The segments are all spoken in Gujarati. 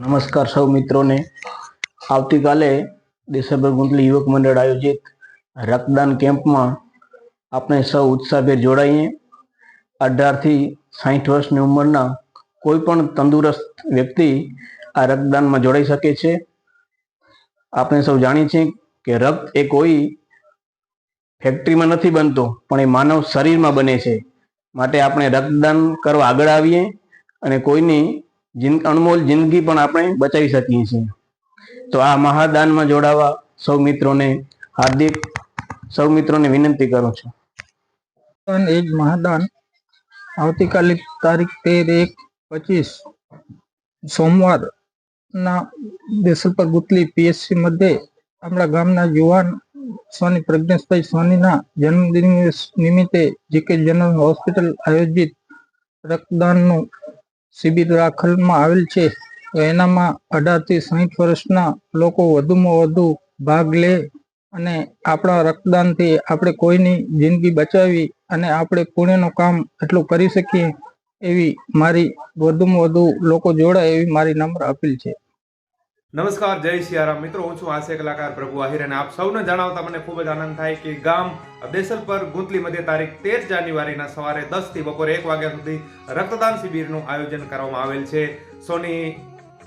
નમસ્કાર સૌ મિત્રોને. આવતીકાલે દેશભર ગુંતલી યુવક મંડળ આયોજિત રક્તદાન કેમ્પમાં આપણે સૌ ઉત્સાહભેર જોડાઈએ. અઢારથી સાઠ વર્ષની ઉંમરના કોઈ પણ તંદુરસ્ત વ્યક્તિ આ રક્તદાનમાં જોડાઈ શકે છે. આપણે સૌ જાણીએ છીએ કે રક્ત એ કોઈ ફેક્ટરીમાં નથી બનતો, પણ એ માનવ શરીરમાં બને છે. માટે આપણે રક્તદાન કરવા આગળ આવીએ અને કોઈની જિંદ અણમોલ જિંદગી પણ આપણે બચાવી શકીએ છીએ. તો આ મહાદાનમાં જોડાવા સૌ મિત્રોને હાર્દિક સૌ મિત્રોને વિનંતી કરું છું. એ જ મહાદાન. આવતીકાલે તારીખ તેર એક પચીસ સોમવાર ના દેસલપર ગુતલી પીએસસી મધ્યે આપણા ગામના યુવાન સ્વામી પ્રજ્ઞેશભાઈ સ્વામીના જન્મદિન નિમિત્તે જીકે જનરલ હોસ્પિટલ આયોજિત રક્તદાનનું શિબિર રાખવામાં આવેલ છે. તો એનામાં અઢારથી સાહીઠ વર્ષના લોકો વધુમાં વધુ ભાગ લે અને આપણા રક્તદાનથી આપણે કોઈની જિંદગી બચાવી અને આપણે પુણ્યનું કામ એટલું કરી શકીએ એવી મારી વધુમાં વધુ લોકો જોડાય એવી મારી નમ્ર અપીલ છે. નમસ્કાર, જય સિયારામ. મિત્રો, હું છું હાસ્ય કલાકાર પ્રભુ આહિર અને આપ સૌને જણાવતા મને ખૂબ જ આનંદ થાય કે ગામ દેસલપર ગુંતલી મધ્ય તારીખ તેર જાન્યુઆરીના સવારે દસથી બપોરે એક વાગ્યા સુધી રક્તદાન શિબિરનું આયોજન કરવામાં આવેલ છે. સોની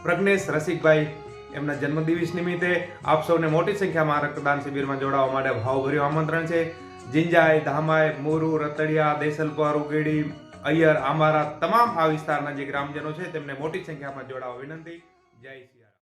પ્રજ્ઞેશ રસિકભાઈ, એમના જન્મદિવસ નિમિત્તે આપ સૌને મોટી સંખ્યામાં રક્તદાન શિબિરમાં જોડાવા માટે ભાવભર્યું આમંત્રણ છે. જિંજાય, ધામાય, મોરુ, રતડિયા દેસલપર ઉગેડી, અય્યર આંબારા તમામ આ વિસ્તારના જે ગ્રામજનો છે, તેમને મોટી સંખ્યામાં જોડાવા વિનંતી. જય સિયા